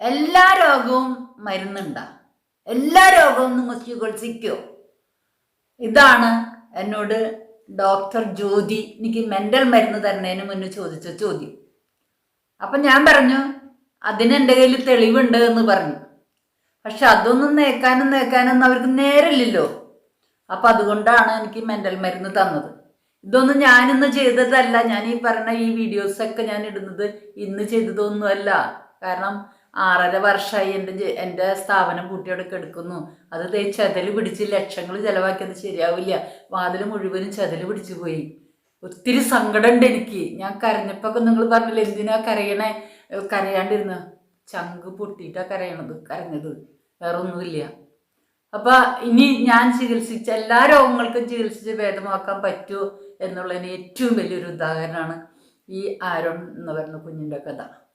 എല്ലാ രോഗവും മരുന്നുണ്ടാ. എല്ലാ രോഗവും നിങ്ങൾ ചികിത്സിക്കോ. ഇതാണ് എന്നോട് ഡോക്ടർ ജ്യോതി എനിക്ക് മെന്റൽ മരുന്ന് തരുന്നതിന് മുന്നേ ചോദിച്ച ചോദ്യം. അപ്പം ഞാൻ പറഞ്ഞു അതിന് എന്റെ കയ്യിൽ തെളിവുണ്ട് എന്ന് പറഞ്ഞു. പക്ഷെ അതൊന്നും നേക്കാനും നേക്കാനൊന്നും അവർക്ക് നേരില്ലല്ലോ അപ്പം അതുകൊണ്ടാണ് എനിക്ക് മെന്റൽ മരുന്ന് തന്നത്. ഇതൊന്നും ഞാനിന്ന് ചെയ്തതല്ല. ഞാൻ ഈ പറഞ്ഞ ഈ വീഡിയോസൊക്കെ ഞാൻ ഇടുന്നത് ഇന്ന് ചെയ്തതൊന്നുമല്ല. കാരണം ആറര വർഷമായി എന്റെ എന്റെ സ്ഥാപനം പൂട്ടിയോടൊക്കെ എടുക്കുന്നു അത് ചതൽ പിടിച്ച് ലക്ഷങ്ങൾ ചിലവാക്കിയത് ശരിയാവില്ല. വാതിൽ മുഴുവനും ചതൽ പിടിച്ചു പോയി. ഒത്തിരി സങ്കടമുണ്ട് എനിക്ക്. ഞാൻ കരഞ്ഞപ്പോൾ നിങ്ങൾ പറഞ്ഞില്ല എന്തിനാ കരയണേ? കരയാണ്ടിരുന്ന. ചങ്ക് പൊട്ടിയിട്ടാണ് കരയണത് കരഞ്ഞത്. വേറെ ഒന്നുമില്ല. അപ്പം ഇനി ഞാൻ ചികിത്സിച്ച എല്ലാ രോഗങ്ങൾക്കും ചികിത്സിച്ച് ഭേദമാക്കാൻ പറ്റുമോ എന്നുള്ളതിന് ഏറ്റവും വലിയൊരു ഉദാഹരണമാണ് ഈ ആരോൺ എന്ന് പറയുന്ന കുഞ്ഞിന്റെ കഥ.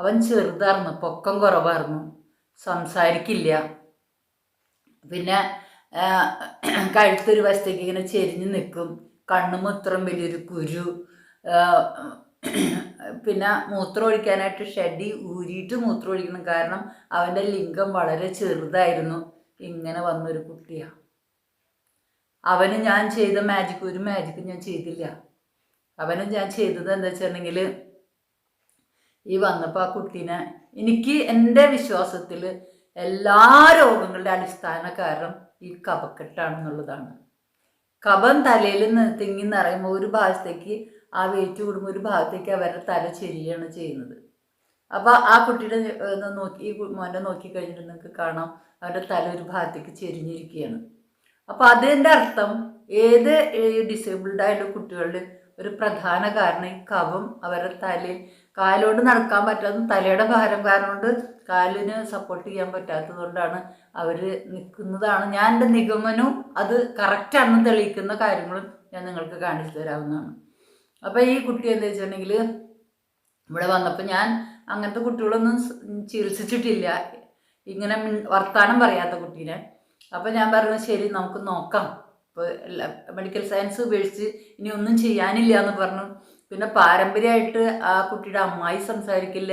അവൻ ചെറുതായിരുന്നു പൊക്കം കുറവായിരുന്നു. സംസാരിക്കില്ല. പിന്നെ കഴുത്തൊരു വശത്തേക്ക് ഇങ്ങനെ ചെരിഞ്ഞ് നിൽക്കും കണ്ണും ഇത്രയും വലിയൊരു കുരു. പിന്നെ മൂത്രം ഒഴിക്കാനായിട്ട് ഷെഡി ഊരിയിട്ട് മൂത്രം ഒഴിക്കണം. കാരണം അവന്റെ ലിംഗം വളരെ ചെറുതായിരുന്നു. ഇങ്ങനെ വന്നൊരു കുട്ടിയാണ് അവന് ഞാൻ ചെയ്ത മാജിക് ഒരു മാജിക്കും ഞാൻ ചെയ്തില്ല. അവന് ഞാൻ ചെയ്തത് എന്താ വെച്ചിട്ടുണ്ടെങ്കിൽ ഈ വന്നപ്പോൾ ആ കുട്ടീനെ എനിക്ക് എന്റെ വിശ്വാസത്തിൽ എല്ലാ രോഗങ്ങളുടെ അടിസ്ഥാന കാരണം ഈ കപക്കെട്ടാണെന്നുള്ളതാണ് കപം തലയിൽ തിങ്ങി നിറയുമ്പോൾ ഒരു ഭാഗത്തേക്ക് ആ വെയിറ്റ് കൂടുമ്പോൾ ഒരു ഭാഗത്തേക്ക് അവരുടെ തല ചെരിയാണ് ചെയ്യുന്നത്. അപ്പോൾ ആ കുട്ടിയുടെ നോക്കി ഈ മോനെ നോക്കി കഴിഞ്ഞിട്ട് നിങ്ങൾക്ക് കാണാം. അവരുടെ തല ഒരു ഭാഗത്തേക്ക് ചെരിഞ്ഞിരിക്കുകയാണ് അപ്പോൾ അതിന്റെ അർത്ഥം ഏത് ഡിസേബിൾഡ് ആയിട്ടുള്ള കുട്ടികളുടെ ഒരു പ്രധാന കാരണം ഈ കവം അവരുടെ തലയിൽ കാലുകൊണ്ട് നടക്കാൻ പറ്റാത്ത തലയുടെ ഭാരം കാരണം കൊണ്ട് കാലിന് സപ്പോർട്ട് ചെയ്യാൻ പറ്റാത്തതുകൊണ്ടാണ് അവർ നിൽക്കുന്നതാണ് ഞാൻ എന്റെ നിഗമനവും അത് കറക്റ്റാണെന്ന് തെളിയിക്കുന്ന കാര്യങ്ങളും ഞാൻ നിങ്ങൾക്ക് കാണിച്ചു തരാവുന്നതാണ്. അപ്പോൾ ഈ കുട്ടി എന്താ വെച്ചിട്ടുണ്ടെങ്കിൽ ഇവിടെ വന്നപ്പോൾ ഞാൻ അങ്ങനത്തെ കുട്ടികളൊന്നും ചികിത്സിച്ചിട്ടില്ല. ഇങ്ങനെ വർത്തമാനം പറയാത്ത കുട്ടീനെ. അപ്പോൾ ഞാൻ പറഞ്ഞു ശരി നമുക്ക് നോക്കാം. ഇപ്പോൾ മെഡിക്കൽ സയൻസ് ഉപേക്ഷിച്ച് ഇനി ഒന്നും ചെയ്യാനില്ല എന്ന് പറഞ്ഞു. പിന്നെ പാരമ്പര്യമായിട്ട് ആ കുട്ടിയുടെ അമ്മായി സംസാരിക്കില്ല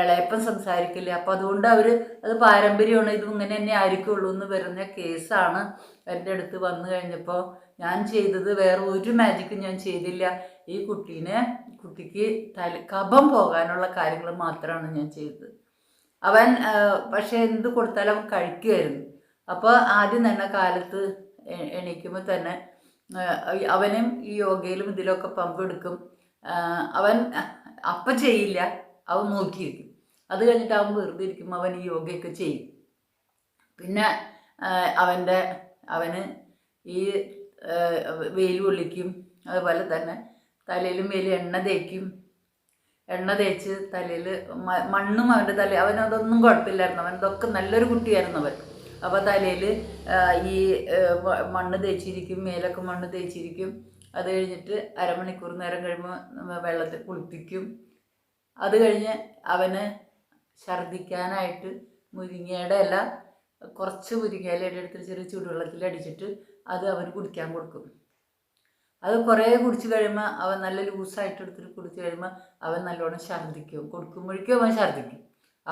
ഇളയപ്പൻ സംസാരിക്കില്ല. അപ്പം അതുകൊണ്ട് അവർ അത് പാരമ്പര്യമാണ് ഇത് ഇങ്ങനെ തന്നെ ആയിരിക്കുള്ളൂ എന്ന് വരുന്ന കേസാണ് എന്റെ അടുത്ത് വന്നു കഴിഞ്ഞപ്പോൾ ഞാൻ ചെയ്തത് വേറെ ഒരു മാജിക്കും ഞാൻ ചെയ്തില്ല. ഈ കുട്ടീനെ കുട്ടിക്ക് തല കഫം പോകാനുള്ള കാര്യങ്ങൾ മാത്രമാണ് ഞാൻ ചെയ്തത്. അവൻ പക്ഷേ എന്ത് കൊടുത്താലും അവൻ കഴിക്കുമായിരുന്നു അപ്പോൾ ആദ്യം തന്നെ കാലത്ത് എണീക്കുമ്പോൾ തന്നെ അവനും ഈ യോഗയിലും ഇതിലൊക്കെ പങ്കെടുക്കും. അവൻ അപ്പം ചെയ്യില്ല അവൻ നോക്കിയിരിക്കും അത് കഴിഞ്ഞിട്ട് അവൻ വെറുതെ ഇരിക്കും അവൻ ഈ യോഗയൊക്കെ ചെയ്യും. പിന്നെ അവന്റെ അവന് ഈ വെയിൽ കൊള്ളിക്കും. അതുപോലെ തന്നെ തലയിലും വെയിൽ എണ്ണ തേക്കും. എണ്ണ തേച്ച് തലയിൽ മണ്ണും അവന്റെ തല അവനതൊന്നും കുഴപ്പമില്ലായിരുന്നു. അവൻ ഇതൊക്കെ നല്ലൊരു കുട്ടിയായിരുന്നു അവൻ. അപ്പോൾ തലയിൽ ഈ മണ്ണ് തേച്ചിരിക്കും മേലൊക്കെ മണ്ണ് തേച്ചിരിക്കും. അത് കഴിഞ്ഞിട്ട് അരമണിക്കൂർ നേരം കഴിയുമ്പോൾ വെള്ളത്തിൽ കുളിപ്പിക്കും. അത് കഴിഞ്ഞ് അവന് ഛർദ്ദിക്കാനായിട്ട് മുരിങ്ങയുടെ ഇല കുറച്ച് മുരിങ്ങയില എടുത്തിട്ട് ചെറിയ ചൂടുവെള്ളത്തിൽ അടിച്ചിട്ട് അത് അവന് കുടിക്കാൻ കൊടുക്കും. അത് കുറേ കുടിച്ച് കഴിയുമ്പോൾ അവൻ നല്ല ലൂസായിട്ട് എടുത്തിട്ട് കുടിച്ച് കഴിയുമ്പോൾ അവൻ നല്ലോണം ഛർദ്ദിക്കും. കൊടുക്കുമ്പോഴേക്കും അവൻ ഛർദ്ദിക്കും.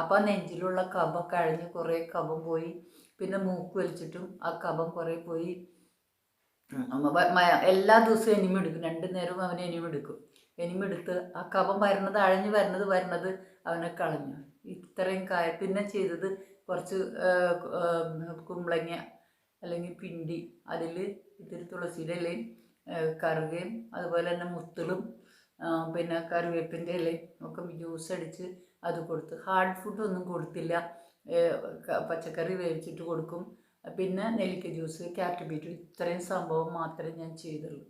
അപ്പോൾ നെഞ്ചിലുള്ള കഫം കഴിഞ്ഞ് കുറേ കഫം പോയി. പിന്നെ മൂക്ക് വലിച്ചിട്ടും ആ കഫം കുറേ പോയി. എല്ലാ ദിവസവും എനിമ എടുക്കും. രണ്ടു നേരവും അവൻ എനിമ എടുക്കും. എനിമ എടുത്ത് ആ കഫം വരുന്നത് അഴഞ്ഞ് വരുന്നത് വരുന്നത് അവനെ കളഞ്ഞു. ഇത്രയും കായ പിന്നെ ചെയ്തത് കുറച്ച് കുമ്പളങ്ങ അല്ലെങ്കിൽ പിണ്ടി അതിൽ ഇത്തിരി തുളസിയുടെ ഇലയും കറുകയും അതുപോലെ തന്നെ മുത്തളും പിന്നെ കറിവേപ്പിന്റെ ഇലയും ഒക്കെ ജ്യൂസ് അടിച്ച് അത് കൊടുത്ത്. ഹാർഡ് ഫുഡൊന്നും കൊടുത്തില്ല. ഏ, പച്ചക്കറി വേവിച്ചിട്ട് കൊടുക്കും. പിന്നെ നെല്ലിക്ക ജ്യൂസ് ക്യാരറ്റ് ബീറ്റ് ഇത്രയും സംഭവം മാത്രമേ ഞാൻ ചെയ്തുള്ളൂ.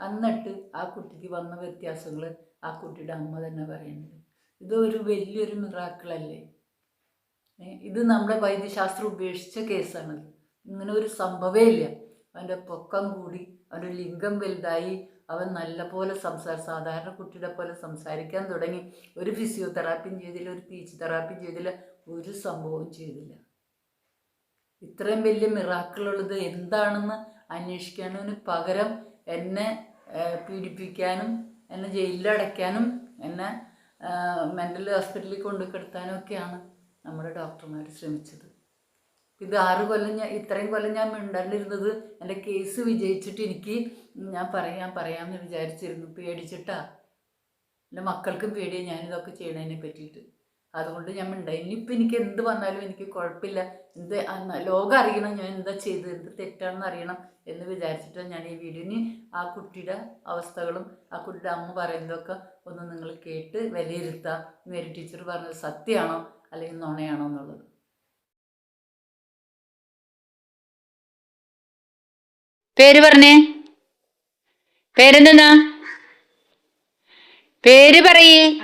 എന്നിട്ട് ആ കുട്ടിക്ക് വന്ന വ്യത്യാസങ്ങൾ ആ കുട്ടിയുടെ അമ്മ തന്നെ പറയുന്നുണ്ട് ഇതൊരു വലിയൊരു മിറാക്കിളല്ലേ ഇത് നമ്മുടെ വൈദ്യശാസ്ത്രം ഉപേക്ഷിച്ച കേസാണ് ഇങ്ങനെ ഒരു സംഭവേ ഇല്ല. അവന്റെ പൊക്കം കൂടി അവന്റെ ലിംഗം വലുതായി അവൻ നല്ല പോലെ സംസാര സാധാരണ കുട്ടിയുടെ പോലെ സംസാരിക്കാൻ തുടങ്ങി. ഒരു ഫിസിയോതെറാപ്പിയും ചെയ്തില്ല ഒരു പീച്ച് തെറാപ്പിയും ചെയ്തില്ല ഒരു സംഭവവും ചെയ്തില്ല. ഇത്രയും വലിയ മിറാക്കിളുള്ളത് എന്താണെന്ന് അന്വേഷിക്കാനും പകരം എന്നെ പീഡിപ്പിക്കാനും എന്നെ ജയിലിലടയ്ക്കാനും എന്നെ മെന്റൽ ഹോസ്പിറ്റലിൽ കൊണ്ടു കിടത്താനൊക്കെയാണ് നമ്മുടെ ഡോക്ടർമാർ ശ്രമിച്ചത്. ഇത് ആറ് കൊല്ലം ഞാൻ ഇത്രയും കൊല്ലം ഞാൻ മിണ്ടാണ്ടിരുന്നത് എന്റെ കേസ് വിജയിച്ചിട്ട് എനിക്ക് ഞാൻ പറയാം പറയാമെന്ന് വിചാരിച്ചിരുന്നു. പേടിച്ചിട്ടാ. എന്റെ മക്കൾക്കും പേടിയാണ് ഞാനിതൊക്കെ ചെയ്യണതിനെ പറ്റിയിട്ട്. അതുകൊണ്ട് ഞാൻ മിണ്ടായി. ഇനിയിപ്പോൾ എനിക്ക് എന്ത് വന്നാലും എനിക്ക് കുഴപ്പമില്ല. എന്ത് ലോകം അറിയണം ഞാൻ എന്താ ചെയ്തത് എന്ത് തെറ്റാണെന്ന് അറിയണം എന്ന് വിചാരിച്ചിട്ടാണ് ഞാൻ ഈ വീഡിയോ. ഇനി ആ കുട്ടിയുടെ അവസ്ഥകളും ആ കുട്ടിയുടെ അമ്മ പറയുന്നതൊക്കെ ഒന്ന് നിങ്ങൾ കേട്ട് വിലയിരുത്താം. മേരി ടീച്ചർ പറഞ്ഞത് സത്യമാണോ അല്ലെങ്കിൽ നുണയാണോ എന്നുള്ളത്. പേര് പറഞ്ഞേ. പേരെന്തെന്നാ? പേര് പറയേ.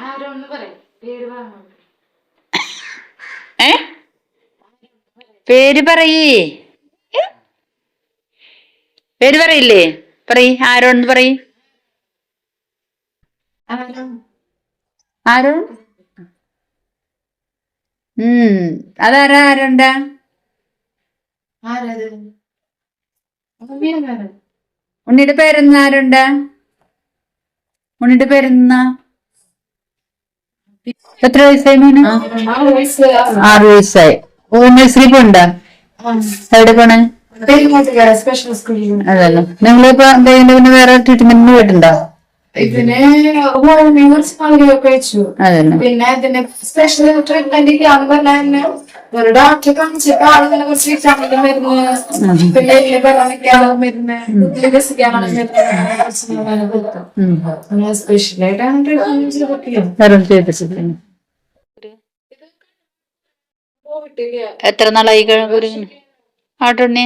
ഏ? പേര് പറയേ. പേര് പറയില്ലേ? പറയ്. ആരോന്ന് പറയ്. ആരോ? ഉം. അതാരാ ആരുണ്ടാ? ഉണ്ണിയുടെ പേരെന്ന് ആരുണ്ട്? ഉണ്ണിയുടെ പേരെന്ന് എത്ര വയസ്സായി മോന്? ആറ് വയസ്സായി. നഴ്സറി പോണ്ട എവിടെ പോണേ? സ്പെഷ്യൽ സ്കൂളിൽ അതല്ലോ. നിങ്ങളിപ്പോ എന്തെങ്കിലും പിന്നെ വേറെ ട്രീറ്റ്മെന്റിന് പോയിട്ടുണ്ടോ? ഇതിന് പിന്നെ ഇതിന് സ്പെഷ്യൽ ട്രീറ്റ്മെന്റ് തന്നെ കുറച്ച് എത്ര നാളായി ആട്ടുണ്ണി?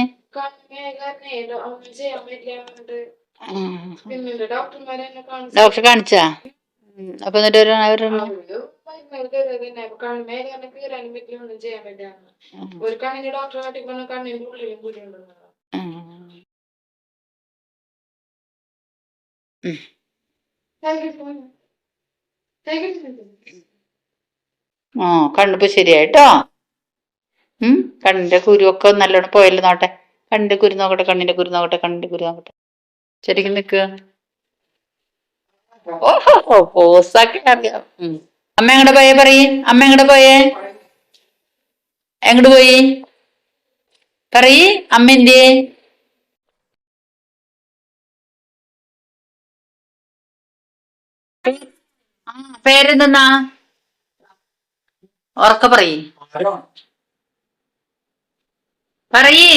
ഡോക്ടർ കാണിച്ചു. അപ്പൊ എന്നിട്ട് ഒരു തരുന്നത് തന്നെ. കണ്ണിനെ കാരണം കീറാനും പറ്റില്ല ഒന്നും ചെയ്യാൻ പറ്റില്ല ഒരു കണ്ണിന് ഡോക്ടറെ കാട്ടിക്കൊണ്ട് കണ്ണിന്റെ ഉള്ളിലും കൂടി ഉണ്ടെന്നാണ് ഉം. ആ കണ്ണിപ്പോ ശരിയായിട്ടോ? ഉം കണ്ണിന്റെ കുരുവൊക്കെ നല്ലോണം പോയല്ലോ നോട്ടെ. കണ്ണിന്റെ കുരു നോക്കട്ടെ കണ്ണിന്റെ കുരു നോക്കട്ടെ കണ്ണിന്റെ കുരു നോക്കട്ടെ. ശരിക്കും നിക്കുക ഓഹോ പോസാക്കി അറിയാം. ഉം. അമ്മ എങ്ങടെ പോയേ പറയ്? അമ്മ എങ്ങടെ പോയേ? എങ്ങോട്ട് പോയി? പറയ് അമ്മന്റെ ആ, പേരെന്തെന്നാ? ഉറക്ക പറയ്. പറയ്.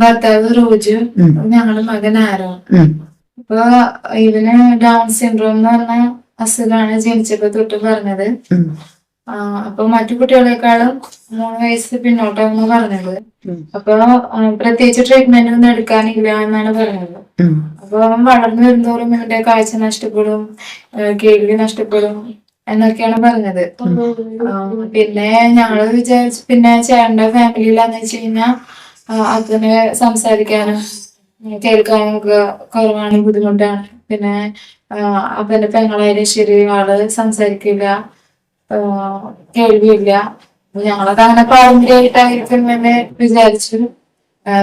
ഭർത്താവ് റോജു ഞങ്ങളുടെ മകൻ ആരോ അപ്പൊ ഇതിന് ഡൗൺ സിൻഡ്രോം എന്ന് പറഞ്ഞ അസുഖമാണ് ജനിച്ചപ്പോ തൊട്ട് പറഞ്ഞത്. അപ്പൊ മറ്റു കുട്ടികളെക്കാളും മൂന്ന് വയസ്സ് പിന്നോട്ടാണെന്ന് പറഞ്ഞത്. അപ്പൊ പ്രത്യേകിച്ച് ട്രീറ്റ്മെന്റ് ഒന്നും എടുക്കാനില്ല എന്നാണ് പറഞ്ഞത്. അപ്പൊ അവൻ വളർന്നു വരുന്നതോറും ഇവന്റെ കാഴ്ച നഷ്ടപ്പെടും കേൾവി നഷ്ടപ്പെടും എന്നൊക്കെയാണ് പറഞ്ഞത്. പിന്നെ ഞങ്ങൾ വിചാരിച്ചു പിന്നെ ചേട്ടന്റെ ഫാമിലിയിലാന്ന് വെച്ച് കഴിഞ്ഞാൽ അതിന് സംസാരിക്കാനും ഉം, കേൾക്കാനും ഒക്കെ കുറവാണ് ബുദ്ധിമുട്ടാണ്. പിന്നെ അവന്റെ പെങ്ങളായാലും ശരി ആൾ സംസാരിക്കില്ല കേൾവിയില്ല. ഞങ്ങളത് അങ്ങനെ പാരമ്പര്യമായിട്ടായിരിക്കും എന്ന് വിചാരിച്ചു.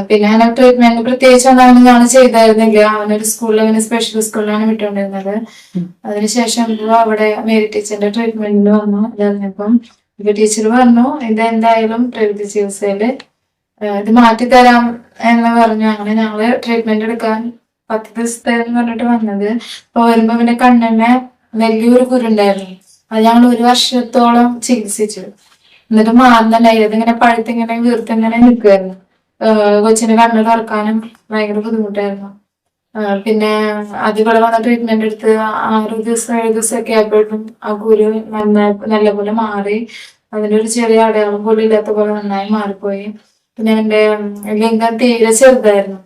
പിന്നെ അങ്ങനെ ട്രീറ്റ്മെന്റ് പ്രത്യേകിച്ച് ഒന്നും ഞങ്ങൾ ചെയ്തായിരുന്നില്ല. അവനൊരു സ്കൂളിൽ അങ്ങനെ സ്പെഷ്യൽ സ്കൂളിലാണ് വിട്ടുകൊണ്ടിരുന്നത്. അതിനുശേഷം അവിടെ മേരി ടീച്ചറിന്റെ ട്രീറ്റ്മെന്റിന് വന്നു. അതറിഞ്ഞപ്പം ഇപ്പൊ ടീച്ചർ പറഞ്ഞു ഇത് എന്തായാലും പ്രകൃതി ചികിത്സയിൽ ഇത് മാറ്റി തരാം എന്ന് പറഞ്ഞു. അങ്ങനെ ഞങ്ങൾ ട്രീറ്റ്മെന്റ് എടുക്കാൻ പത്ത് ദിവസത്തെ എന്ന് പറഞ്ഞിട്ട് വന്നത്. അപ്പൊ വരുമ്പോ പിന്നെ കണ്ണിന് വലിയൊരു കുരുണ്ടായിരുന്നു. അത് ഞങ്ങൾ ഒരു വർഷത്തോളം ചികിത്സിച്ചു. എന്നിട്ട് മാറുന്നുണ്ടായി. ഇതിങ്ങനെ പഴുത്തിങ്ങനെ വീർത്തിങ്ങനെ നിൽക്കുമായിരുന്നു കൊച്ചിന് കണ്ണ് തുറക്കാനും ഭയങ്കര ബുദ്ധിമുട്ടായിരുന്നു. പിന്നെ അതിവിടെ വന്ന ട്രീറ്റ്മെന്റ് എടുത്ത് ആറ് ദിവസം ഏഴ് ദിവസം ഒക്കെ ആയപ്പോഴും ആ കുരു നന്നായി നല്ലപോലെ മാറി. അതിന്റെ ഒരു ചെറിയ അടയാളം പോലും ഇല്ലാത്ത പോലെ നന്നായി മാറിപ്പോയി. പിന്നെ എന്റെ ലിംഗം തീരെ ചെറുതായിരുന്നു.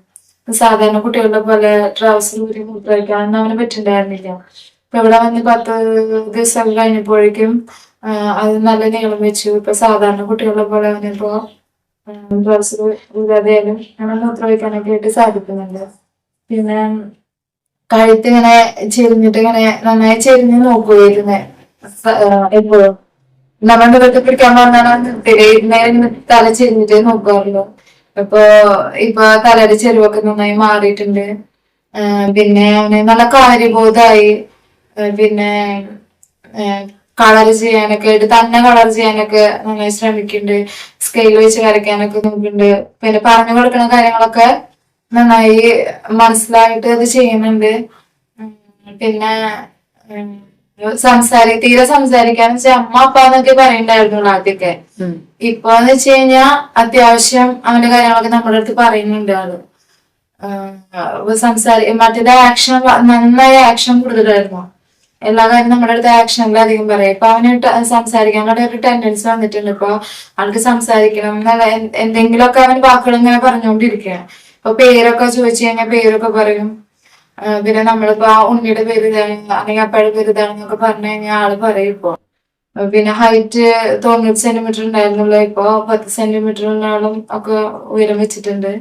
സാധാരണ കുട്ടികളുടെ പോലെ ട്രൗസർ ഊരി മൂത്രമൊഴിക്കാനൊന്നും അവന് പറ്റുണ്ടായിരുന്നില്ല. ഇപ്പൊ ഇവിടെ വന്ന് പത്ത് ദിവസം കഴിഞ്ഞപ്പോഴേക്കും അത് നല്ല നീളം വെച്ചു. ഇപ്പൊ സാധാരണ കുട്ടികളുടെ പോലെ അവനിപ്പോ ട്രൗസർ ഊരാതെയാലും അങ്ങനെ മൂത്രമൊഴിക്കാനൊക്കെ ആയിട്ട് സാധിക്കുന്നുണ്ട്. പിന്നെ കഴുത്ത് ഇങ്ങനെ ചെരിഞ്ഞിട്ട് ഇങ്ങനെ നന്നായി ചെരിഞ്ഞ് നോക്കുകയായിരുന്നു. എപ്പോഴും. നമ്മുടെ ഇതൊക്കെ പിടിക്കാൻ പറഞ്ഞാൽ നേരെ തല ചെരിഞ്ഞിട്ട് നോക്കാറുള്ളൂ ഇപ്പൊ ഇപ്പൊ തലയുടെ ചെരുവൊക്കെ നന്നായി മാറിയിട്ടുണ്ട്. പിന്നെ അവന് നല്ല കാര്യബോധമായി പിന്നെ കളർ ചെയ്യാനൊക്കെ ആയിട്ട് തന്നെ കളർ ചെയ്യാനൊക്കെ നന്നായി ശ്രമിക്കുന്നുണ്ട്. സ്കെയിൽ വെച്ച് വരയ്ക്കാനൊക്കെ നോക്കുന്നുണ്ട്. പിന്നെ പറഞ്ഞു കൊടുക്കുന്ന കാര്യങ്ങളൊക്കെ നന്നായി മനസ്സിലായിട്ട് അത് ചെയ്യുന്നുണ്ട്. പിന്നെ സംസാരി തീരെ സംസാരിക്കാന്ന് വെച്ചാൽ അമ്മ അപ്പ എന്നൊക്കെ പറയണ്ടായിരുന്നു ആദ്യമൊക്കെ ഇപ്പൊ എന്ന് വെച്ച് കഴിഞ്ഞാ അത്യാവശ്യം അവന്റെ കാര്യങ്ങളൊക്കെ നമ്മുടെ അടുത്ത് പറയുന്നുണ്ട് ആൾ. ആഹ് സംസാരി മറ്റേത് ആക്ഷൻ നന്നായി ആക്ഷൻ കൂടുതലായിരുന്നു എല്ലാ കാര്യം നമ്മുടെ അടുത്ത് ആക്ഷനിൽ അധികം പറയും. ഇപ്പൊ അവന് സംസാരിക്കാനുള്ള ഒരു ടെൻഡൻസ് വന്നിട്ടുണ്ട്. ഇപ്പൊ ആൾക്ക് സംസാരിക്കണം എന്നുള്ള എൻ- എന്തെങ്കിലുമൊക്കെ അവൻ വാക്കുകൾ ഇങ്ങനെ പറഞ്ഞുകൊണ്ടിരിക്കുകയാണ് ഇപ്പൊ പേരൊക്കെ ചോദിച്ചു കഴിഞ്ഞാൽ പേരൊക്കെ പറയും. പിന്നെ നമ്മളിപ്പോ ആ ഉണ്ണിയുടെ പേര് ഇതാണ് അല്ലെങ്കിൽ അപ്പഴ പേര് ഇതാണെന്നൊക്കെ പറഞ്ഞു കഴിഞ്ഞാൽ ആൾ പറയും ഇപ്പൊ പിന്നെ ഹൈറ്റ് തൊണ്ണൂറ് സെന്റിമീറ്റർ ഉണ്ടായിരുന്നുള്ളൂ ഇപ്പൊ പത്ത് സെന്റിമീറ്ററിനോളം ഒക്കെ ഉയരം വെച്ചിട്ടുണ്ട്.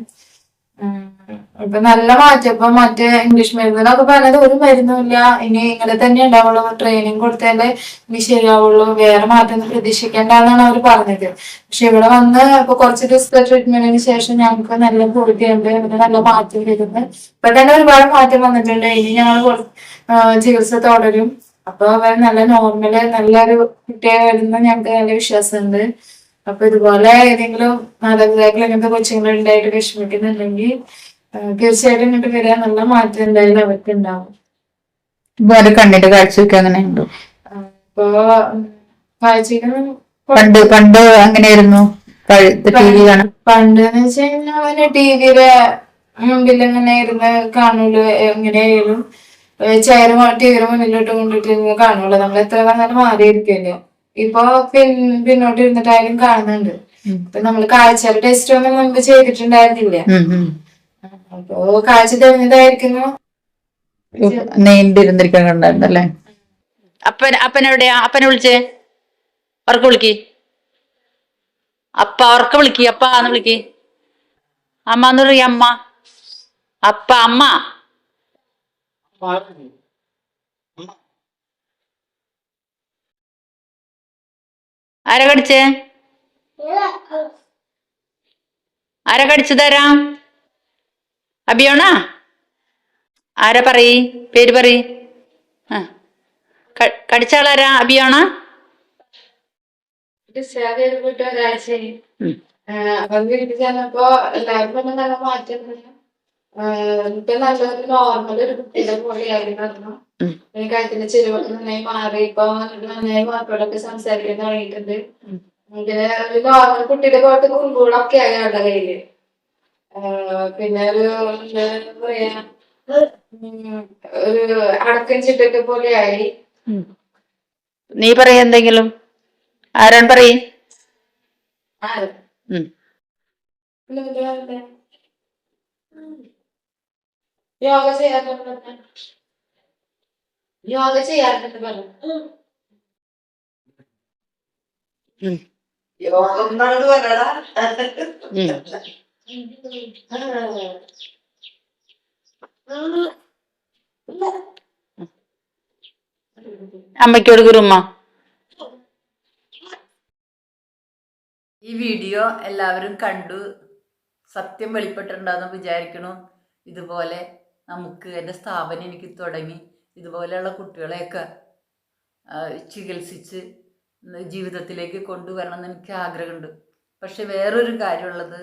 ഇപ്പൊ നല്ല മാറ്റം. ഇപ്പൊ മറ്റേ ഇംഗ്ലീഷ് മരുന്നിനൊക്കെ പറഞ്ഞത് ഒരു മരുന്നുമില്ല. ഇനി ഇങ്ങനെ തന്നെ ഉണ്ടാവുള്ളൂ. ട്രെയിനിങ് കൊടുത്താലേ ഇനി ശരിയാവുള്ളൂ. വേറെ മാറ്റം പ്രതീക്ഷിക്കേണ്ടെന്നാണ് അവർ പറഞ്ഞത്. പക്ഷെ ഇവിടെ വന്ന് ഇപ്പൊ കുറച്ച് ദിവസത്തെ ട്രീറ്റ്മെന്റിന് ശേഷം ഞങ്ങൾക്ക് നല്ല പൂർത്തിയുണ്ട്. ഇവിടെ നല്ല മാറ്റം വരുന്നു. ഇപ്പൊ തന്നെ ഒരുപാട് മാറ്റം വന്നിട്ടുണ്ട്. ഇനി ഞങ്ങൾ ചികിത്സ തുടരും. അപ്പൊ അവർ നല്ല നോർമൽ നല്ലൊരു കുട്ടിയെ വരുന്ന ഞങ്ങൾക്ക് നല്ല വിശ്വാസമുണ്ട്. അപ്പൊ ഇതുപോലെ ഏതെങ്കിലും മാതാപിതാക്കൾ ഇങ്ങനത്തെ കൊച്ചുങ്ങളുണ്ടായിട്ട് വിഷമിക്കുന്നുണ്ടെങ്കിൽ തീർച്ചയായിട്ടും ഇങ്ങോട്ട് വരാൻ നല്ല മാറ്റം എന്തായാലും അവർക്ക് ഉണ്ടാവും അത് കണ്ണിന്റെ കാഴ്ചയൊക്കെ അങ്ങനെ ഉണ്ടോ. ഇപ്പൊ കാഴ്ചയ്ക്ക് പണ്ട് പണ്ട് അങ്ങനെയായിരുന്നു. പണ്ട് എന്ന് വെച്ച് കഴിഞ്ഞാൽ അവന് ടിവിയിലെ മുമ്പിൽ ഇങ്ങനെ ഇരുന്ന് കാണുള്ളൂ എങ്ങനെയായാലും. ചെയർ ടിവിയുടെ മുന്നിലോട്ട് കൊണ്ടിട്ട് ഇരുന്ന് കാണുള്ളൂ നമ്മൾ എത്ര കാലം മാറിയിരിക്കില്ല ഇപ്പൊ പിൻ പിന്നോട്ട് ഇരുന്നിട്ടായാലും കാണുന്നുണ്ട് ഇപ്പൊ നമ്മൾ കാഴ്ചയുടെ ടെസ്റ്റ് ഒന്നും മുൻപ് ചെയ്തിട്ടുണ്ടായിരുന്നില്ല. അപ്പോ കാഴ്ച തെളിഞ്ഞതായിരിക്കുന്നു. നീണ്ടിരുന്നിരിക്കാൻ കണ്ടായിരുന്നല്ലേ? അപ്പൻ അപ്പൻ എവിടെയാ? അപ്പനെ വിളിച്ചേ. ഉറക്ക വിളിക്ക്. അപ്പ ഉറക്ക വിളിക്ക്. അപ്പ എന്ന് വിളിക്ക്. അമ്മ എന്ന് പറയ അമ്മ. അപ്പ അമ്മ. ആരാ കടിച്ചേ? ആരാ കടിച്ചു തരാം? അബിയോണാ ആരാ പറയ്? പേര് പറയ്. ആ. അബിയോണ കടിച്ച ആളാരാ? അബിയാണോ അപ്പൊ വീട്ടിൽ ചെന്നപ്പോ എല്ലാവരും നല്ല മാറ്റം ഇപ്പൊ നല്ലൊരു നോർമൽ ഒരു കുട്ടിയുടെ പോലെയായിരുന്നു എനിക്ക് അതിന്റെ ചെരുവൊക്കെ നന്നായി മാറി. ഇപ്പൊ നന്നായി വാക്കുകളൊക്കെ സംസാരിക്കാൻ തുടങ്ങിയിട്ടുണ്ട്. പിന്നെ ഒരു നോർമൽ കുട്ടിയുടെ പോലത്തെ കുറുമ്പുകളൊക്കെ ആയി അവരുടെ കയ്യിൽ. പിന്നെ ഒരു എന്താ പറയാ ഒരു അടക്കം ചിട്ടൊക്കെ പോലെയായി നീ പറയ എന്തെങ്കിലും. ആരാണ് പറയും? ആ ഉം. യോഗ ചെയ്യാറുണ്ട് യോഗ ചെയ്യാറുണ്ട് പറഞ്ഞു. ഉം. യോഗം എന്നാണ് പറയടാ ഉം. അമ്മയ്ക്കോട് ഈ വീഡിയോ എല്ലാവരും കണ്ടു. സത്യം വെളിപ്പെട്ടിട്ടുണ്ടാകുന്ന വിചാരിക്കണു ഇതുപോലെ നമുക്ക് എന്റെ സ്ഥാപനം എനിക്ക് തുടങ്ങി ഇതുപോലെയുള്ള കുട്ടികളെയൊക്കെ ചികിത്സിച്ച് ജീവിതത്തിലേക്ക് കൊണ്ടുവരണം എന്ന് എനിക്ക് ആഗ്രഹമുണ്ട്. പക്ഷെ വേറൊരു കാര്യമുള്ളത്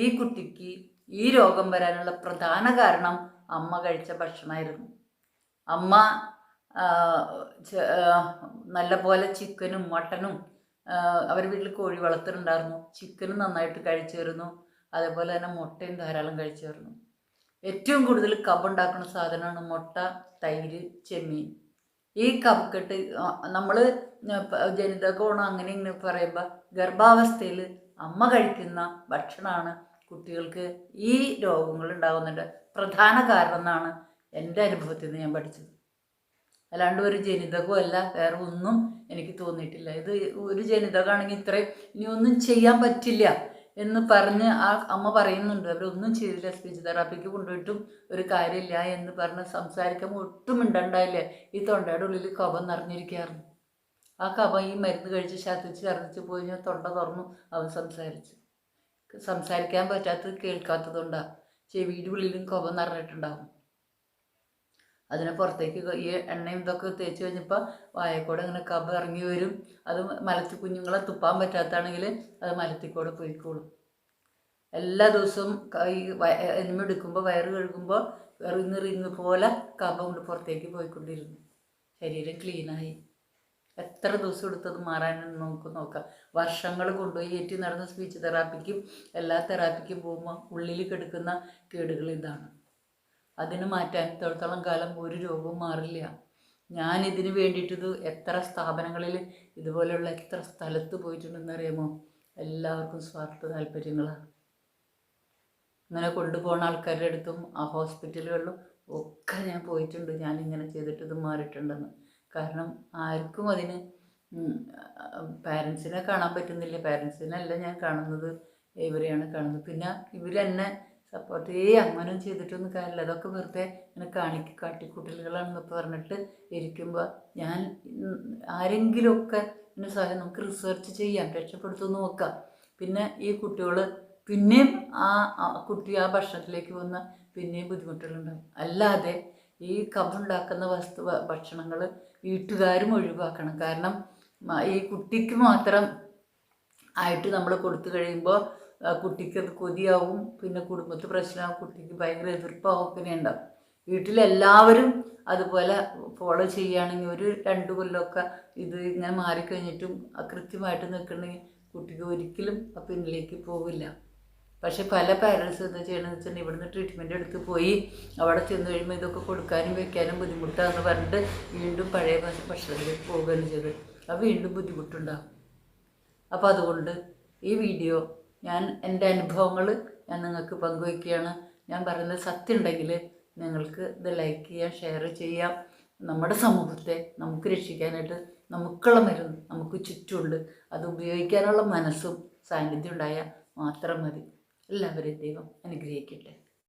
ഈ കുട്ടിക്ക് ഈ രോഗം വരാനുള്ള പ്രധാന കാരണം അമ്മ കഴിച്ച ഭക്ഷണമായിരുന്നു. അമ്മ നല്ല പോലെ ചിക്കനും മട്ടനും അവർ വീട്ടിൽ കോഴി വളർത്തുന്നുണ്ടായിരുന്നു ചിക്കനും നന്നായിട്ട് കഴിച്ചു വരുന്നു അതേപോലെ തന്നെ മുട്ടയും ധാരാളം കഴിച്ചിരുന്നു. ഏറ്റവും കൂടുതൽ കബ് ഉണ്ടാക്കുന്ന സാധനമാണ് മുട്ട തൈര് ചെമ്മീൻ. ഈ കബക്കെട്ട് നമ്മൾ ജനിതകോണം അങ്ങനെ ഇങ്ങനെ പറയുമ്പോൾ ഗർഭാവസ്ഥയിൽ അമ്മ കഴിക്കുന്ന ഭക്ഷണമാണ് കുട്ടികൾക്ക് ഈ രോഗങ്ങൾ ഉണ്ടാകുന്നുണ്ട് പ്രധാന കാരണം എന്നാണ് എന്റെ അനുഭവത്തിൽ നിന്ന് ഞാൻ പഠിച്ചത്. അല്ലാണ്ട് ഒരു ജനിതകവും അല്ല വേറെ ഒന്നും എനിക്ക് തോന്നിയിട്ടില്ല. ഇത് ഒരു ജനിതകമാണെങ്കിൽ ഇത്രയും ഇനി ഒന്നും ചെയ്യാൻ പറ്റില്ല. എന്ന് പറഞ്ഞ് ആ അമ്മ പറയുന്നുണ്ട്. അവരൊന്നും ചെയ്തില്ല. സ്പീച്ച് തെറാപ്പിക്ക് കൊണ്ടുപോയിട്ടും ഒരു കാര്യമില്ല എന്ന് പറഞ്ഞ് സംസാരിക്കാൻ ഒട്ടും മിണ്ടണ്ടായില്ല? ഈ തൊണ്ടയുടെ ഉള്ളിൽ കഫം നിറഞ്ഞിരിക്കുകയായിരുന്നു. ആ കഫം ഈ മരുന്ന് കഴിച്ച് ശാസിച്ച് ഛർദ്ദിച്ച് പോയി ഞാൻ തൊണ്ട തുറന്നു. അവൻ സംസാരിച്ചു. സംസാരിക്കാൻ പറ്റാത്തത് കേൾക്കാത്തതുകൊണ്ടാണ് ചെവിയുടെ ഉള്ളിലും കഫം നിറഞ്ഞിട്ടുണ്ടാവും. അതിനെ പുറത്തേക്ക് ഈ എണ്ണയും ഇതൊക്കെ തേച്ച് കഴിഞ്ഞപ്പോൾ വായക്കൂടെ ഇങ്ങനെ കബ ഇറങ്ങി വരും. അത് മലത്തി കുഞ്ഞുങ്ങളെ തുപ്പാൻ പറ്റാത്താണെങ്കിൽ അത് മലത്തിക്കൂടെ പോയിക്കോളും. എല്ലാ ദിവസവും ഈ എനിമ എടുക്കുമ്പോൾ വയറ് കഴുകുമ്പോൾ റിങ് റിങ് പോലെ കബ കൊണ്ട് പുറത്തേക്ക് പോയിക്കൊണ്ടിരുന്നു. ശരീരം ക്ലീനായി. എത്ര ദിവസം എടുത്തത് മാറാനെന്ന് നമുക്ക് നോക്കാം. വർഷങ്ങൾ കൊണ്ടുപോയി ഏറ്റി നടന്ന സ്പീച്ച് തെറാപ്പിക്കും എല്ലാ തെറാപ്പിക്കും പോകുമ്പോൾ ഉള്ളിൽ കിടക്കുന്ന കേടുകൾ ഇതാണ്. അതിന് മാറ്റാൻ ഇത്രത്തോളം കാലം ഒരു രോഗവും മാറില്ല. ഞാൻ ഇതിന് വേണ്ടിയിട്ട് ഇത് എത്ര സ്ഥാപനങ്ങളിൽ ഇതുപോലെയുള്ള എത്ര സ്ഥലത്ത് പോയിട്ടുണ്ടെന്ന് അറിയാമോ? എല്ലാവർക്കും സ്വാർത്ഥ താല്പര്യങ്ങളാണ് ഇങ്ങനെ കൊണ്ടുപോകുന്ന ആൾക്കാരുടെ അടുത്തും ആ ഹോസ്പിറ്റലുകളിലും ഒക്കെ ഞാൻ പോയിട്ടുണ്ട്. ഞാൻ ഇങ്ങനെ ചെയ്തിട്ട് ഇത് മാറിയിട്ടുണ്ടെന്ന്. കാരണം ആർക്കും അതിന് പാരൻസിനെ കാണാൻ പറ്റുന്നില്ല. പാരൻസിനല്ല ഞാൻ കാണുന്നത്. ഇവരെയാണ് കാണുന്നത്. പിന്നെ ഇവരെന്നെ സപ്പോർട്ട് ചെയ്യേ അങ്ങനെ ചെയ്തിട്ടൊന്നും കാര്യമില്ല. അതൊക്കെ വെറുതെ ഇങ്ങനെ കാണിക്ക് കാട്ടിക്കൂട്ടലുകളാണെന്നൊക്കെ പറഞ്ഞിട്ട് ഇരിക്കുമ്പോൾ ഞാൻ ആരെങ്കിലുമൊക്കെ ഇതിന് സഹായം നമുക്ക് റിസർച്ച് ചെയ്യാം രക്ഷപ്പെടുത്തുമെന്ന് നോക്കാം. പിന്നെ ഈ കുട്ടികൾ പിന്നെയും ആ കുട്ടി ആ ഭക്ഷണത്തിലേക്ക് വന്ന പിന്നെയും ബുദ്ധിമുട്ടുകളുണ്ടാകും അല്ലാതെ ഈ കബുണ്ടാക്കുന്ന വസ്തു ഭക്ഷണങ്ങൾ വീട്ടുകാരും ഒഴിവാക്കണം. കാരണം ഈ കുട്ടിക്ക് മാത്രം ആയിട്ട് നമ്മൾ കൊടുത്തു കഴിയുമ്പോൾ കുട്ടിക്ക് അത് കൊതിയാവും പിന്നെ കുടുംബത്തിൽ പ്രശ്നമാവും കുട്ടിക്ക് ഭയങ്കര എതിർപ്പാവും പിന്നെ ഉണ്ടാവും. വീട്ടിലെല്ലാവരും അതുപോലെ ഫോളോ ചെയ്യുകയാണെങ്കിൽ ഒരു രണ്ട് കൊല്ലമൊക്കെ ഇത് ഇങ്ങനെ മാറിക്കഴിഞ്ഞിട്ടും കൃത്യമായിട്ട് നിൽക്കണമെങ്കിൽ കുട്ടിക്ക് ഒരിക്കലും ആ പിന്നിലേക്ക് പോകില്ല പക്ഷേ പല പാരൻസ് എന്താ ചെയ്യണമെന്ന് വെച്ചിട്ടുണ്ടെങ്കിൽ ഇവിടുന്ന് ട്രീറ്റ്മെന്റ് എടുത്ത് പോയി അവിടെ ചെന്ന് കഴിയുമ്പോൾ ഇതൊക്കെ കൊടുക്കാനും വെക്കാനും ബുദ്ധിമുട്ടാണെന്ന് പറഞ്ഞിട്ട് വീണ്ടും പഴയ ഭക്ഷ- ഭക്ഷണത്തിലേക്ക് പോവുകയാണ് ചെയ്തത്. അത് വീണ്ടും ബുദ്ധിമുട്ടുണ്ടാകും അപ്പോൾ അതുകൊണ്ട് ഈ വീഡിയോ ഞാൻ എന്റെ അനുഭവങ്ങൾ ഞാൻ നിങ്ങൾക്ക് പങ്കുവയ്ക്കുകയാണ്. ഞാൻ പറയുന്നത് സത്യം ഉണ്ടെങ്കിൽ നിങ്ങൾക്ക് ഇത് ലൈക്ക് ചെയ്യാം ഷെയർ ചെയ്യാം. നമ്മുടെ സമൂഹത്തെ നമുക്ക് രക്ഷിക്കാനായിട്ട് നമുക്കുള്ള മരുന്ന് നമുക്ക് ചുറ്റുമുണ്ട്. അത് ഉപയോഗിക്കാനുള്ള മനസ്സും സാന്നിധ്യം ഉണ്ടായാൽ മാത്രം മതി. എല്ലാവരെയും ദൈവം അനുഗ്രഹിക്കട്ടെ.